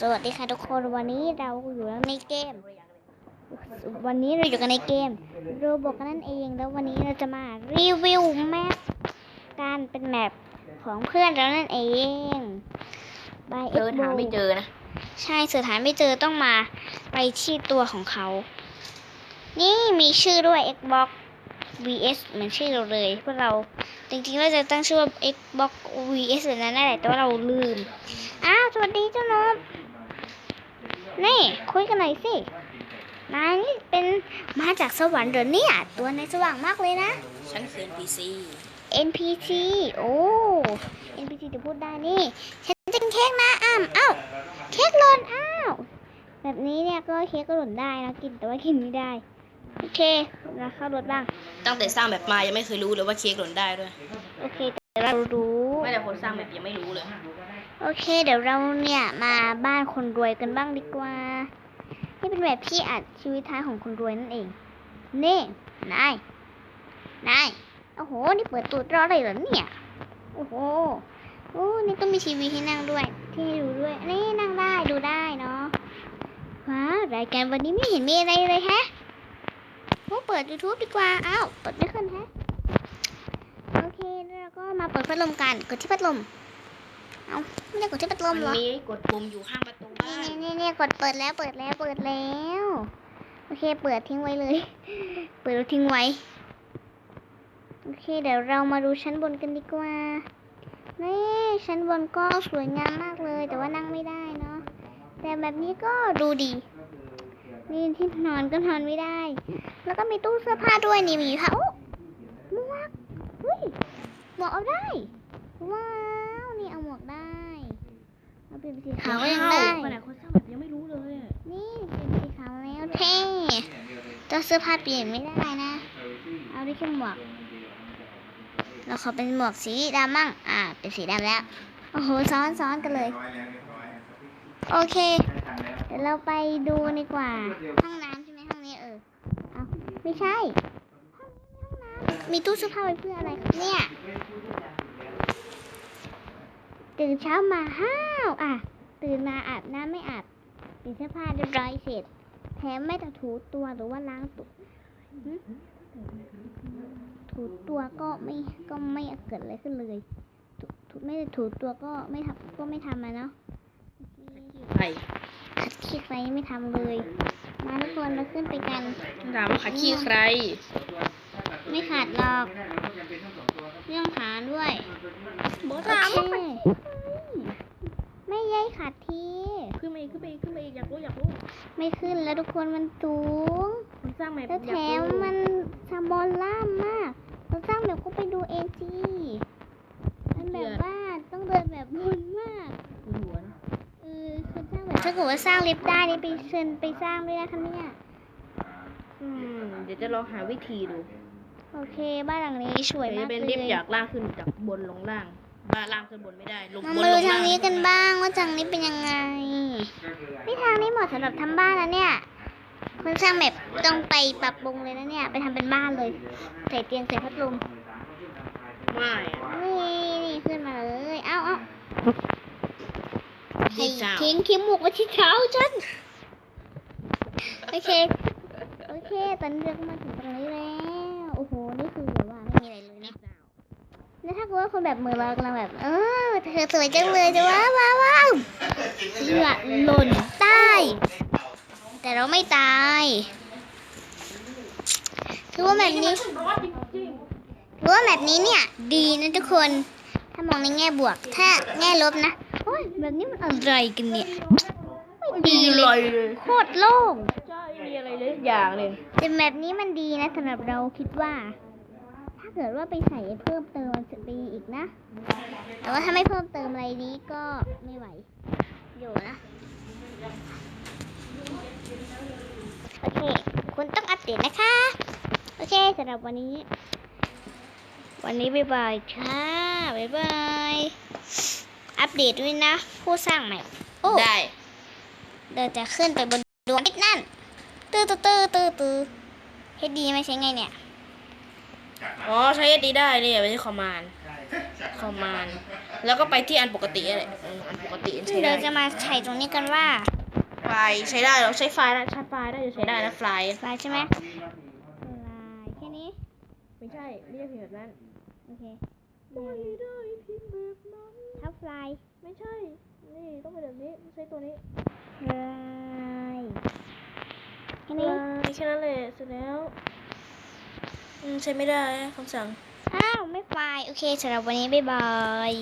สวัสดีค่ะทุกคนวันนี้เราอยู่ในเกม วันนี้เราอยู่กันในเกมโรบอกกันนั่นเองแล้ววันนี้เราจะมารีวิวแมปการเป็นแมปของเพื่อนเรานั่นเอง by เจอหาไม่เจอนะใช่สื่อฐานไม่เจอต้องมาไปที่ตัวของเขา นี่มีชื่อด้วย Xbox vs เหมือนชื่อเราเลยพวกเราจริงๆเราจะตั้งชื่อว่า Xbox vs แบบนั้นนั่นแหละแต่ว่าเราลืม อ้าว สวัสดีเจ้านบนี่ คุยกันหน่อยสินายนี่เป็นมาจากสวรรค์เหรอเนี่ย ตัวในายสว่างมากเลยนะ ฉันคือ NPC NPC โอ้ NPC จะพูดได้นี่ ฉันจะกินเค้กนะอ้ามเอ้าเค้กหล่นอ้าว แบบนี้เนี่ยก็เค้กก็หล่นได้นะกินแต่ว่ากินไม่ได้ โอเคเราเข้ารถบ้าง ตั้งแต่สร้างแบบมายังไม่เคยรู้เลยว่าเค้กหล่นได้ด้วย โอเค แต่เรารู้ ไม่แต่คนสร้างแบบยังไม่รู้เลย โอเค เดี๋ยวเราเนี่ยมาบ้านคนรวยกันบ้างดีกว่านี่เป็นแบบที่อัดชีวิตท้ายของคนรวยนั่นเอง นี่ นาย นาย โอ้โห นี่เปิดตูดรอเลยเหรอเนี่ย โอ้โหโอ้นี่ต้องมีทีวีให้นั่งด้วย ที่ให้ดูด้วย นี่นั่งได้ดูได้เนาะ ว้าวรายการวันนี้ไม่เห็นมีอะไรเลยแฮะ โอ้เปิด YouTube ดีกว่า อ้าว เปิดไม่ขึ้นแฮะ โอเค แล้วเราก็มาเปิดพัดลมกัน กดที่พัดลม เอาไม่ได้กดที่พัดลมัมนเหรอมีกดปุ่มอยู่ข้างประตูบ้าน นี่นี่นี่กดเปิดแล้ว เปิดแล้ว เปิดแล้ว โอเค เปิดทิ้งไว้เลย เปิดแล้วทิ้งไว้ โอเค เดี๋ยวเรามาดูชั้นบนกันดีกว่า นี่ชั้นบนก็สวยงามมากเลย แต่ว่านั่งไม่ได้เนาะ แต่แบบนี้ก็ดูดี นี่ที่นอนก็นอนไม่ได้ แล้วก็มีตู้เสื้อผ้าด้วยนี่มีค่ะโอ้หมวกเฮ้ยหมวกเอาได้ ว้าว นี่เอาหมวกได้ เอาเป็นสีขาวก็ยังได้ขนาดคนสร้างแบบยังไม่รู้เลยอะนี่เป็นสีขาวแล้วเท่ตัวเสื้อผ้าเปลี่ยนไม่ได้นะ เอาได้แค่หมวก เราขอเป็นหมวกสีดำมั่ง อ่า เป็นสีดำแล้ว โอ้โห ซ้อนซ้อนกันเลย โอเค เดี๋ยวเราไปดูดีกว่า ห้องน้ำใช่ไหมห้องนี้เออเอาไม่ใช่ห้องนี้ห้องน้ำมีตู้เสื้อผ้าไว้เพื่ออะไรครับเนี่ยตื่นเช้ามาห้าวอะ ตื่นมาอาบน้ำไม่อาบเปลี่นเสื้อผ้าเรียบร้อยเสร็จแถมไม่ต้องถูตัวหรือว่าล้างตัวถูตัวก็ไม่ก็ไม่เกิดอะไรขึ้นเลยถูไม่ถูตัวก็ไม่ทำก็ไม่ทำอะเนาะใครขั ดขี้ใครไม่ทำเลย มาทุกคนมาขึ้นไปกันถามว่าขาขี้ใคร ไม่ขาดหรอก เรื่องหาด้วยบอโอถามเคว่าไม่ย้ายขาดทีขึ้นมาอีกขึ้นมาอีกขึ้นมาอีกอยากรู้อยากรู้ไม่ขึ้นแล้วทุกคนมันสูงคนสร้างแบบแล้วอแถยากมรู้มันซาบอนล่ามมากเราสร้างแบบก็ไปดูเองจีมันแบบว่าต้องเดินแบบบนมาก หัวนะ เออคือสร้างแบบ ถ้าเกิดว่าสร้างลิฟต์ได้นี่ไปเชิญไปสร้างด้วยนะคะเนี่ย อืม เดี๋ยวจะลองหาวิธีดูโอเค บ้านหลังนี้สวยเดี๋ยวมาจะกเป็นเลลิฟต์ยจากล่างขึ้นจากบนลงล่าง บ้านล่างขึ้นบนไม่ได้ ลงมาบนมาลดูงทาล่างงนี้กันบ้างว่าทางนี้เป็นยังไง นี่ทางนี้เหมาะสำหรับทำบ้านนะเนี่ยคนสร้างแบบต้องไปปรับปรุงเลยนะเนี่ย ไปทำเป็นบ้านเลย ใส่เตียงใส่พัดลมไม่อะนี่นี่ขึ้นมาเลย เอ้าเอ้า ดีจ้าทิ้งขี้มูกไว้ที่เท้าฉัน โอเค โอเค ตอนนี้เราก็มาถึงตรงนี้แล้ว โอ้โห นี่คือแบบว่าไม่มีอะไรเลยนะแล้วถ้าเกิดว่าคนแบบมือเรากำลังแบบ เออ เธอสวยจังเลยจะว้าวว้าวว้าวเหลือหล่นใต้แต่เราไม่ตาย คือว่าแบบนี้รู้ว่าแบบนี้เนี่ย ดีนะทุกคน ถ้ามองในแง่บวก ถ้าแง่ลบนะโอ้ย แบบนี้มันอะไรกันเนี่ยไม่ดีเลยเลยโคตรโล่งใช่ไม่มีอะไรเลยสักอย่างเลยแต่แบบนี้มันดีนะสำหรับเราคิดว่า ถ้าเกิดว่าไปใส่เพิ่มเติมมันจะดีอีกนะ แต่ว่าถ้าไม่เพิ่มเติมอะไรนี้ก็ไม่ไหว อยู่นะ โอเค คุณต้องอัปเดตนะคะ โอเคสำหรับวันนี้ วันนี้บ๊ายบายค่ะบ๊ายบาย อัปเดตด้วยนะ ผู้สร้างใหม่โอ้ได้ เดินจะขึ้นไปบนดวงอาทิตย์นั่น ตื้อตื้อตื้อตื้อตื้อเฮ็ดดีไหมใช่ไงเนี่ย อ๋อใช้ดีได้เนี่ยไปที่คอมมานด์คอมมานด์แล้วก็ไปที่อันปกติอะไรเอออันปกติติใช้ได้เดี๋ยวจะมาใช้ตรงนี้กันว่าไฟล์ใช้ได้เราใช้ไฟล์ได้ใช้ไฟล์ได้จะใช้ได้นะไฟล์ไฟล์ใช่ไหมไฟล์แค่นี้ ไม่ใช่ไม่ใช่พิมพ์แบบนั้น โอเค ไม่ได้พิมพ์แบบนั้นทับไฟล์ไม่ใช่ นี่ต้องเป็นแบบนี้ไม่ใช่ตัวนี้ไฟล์แค่นี้ไม่แค่นั้นเลยเสร็จแล้วอืมใช้ไม่ได้คำสั่ง อ้าว ไม่ไฟล์โอเคสำหรับวันนี้ บ๊ายบาย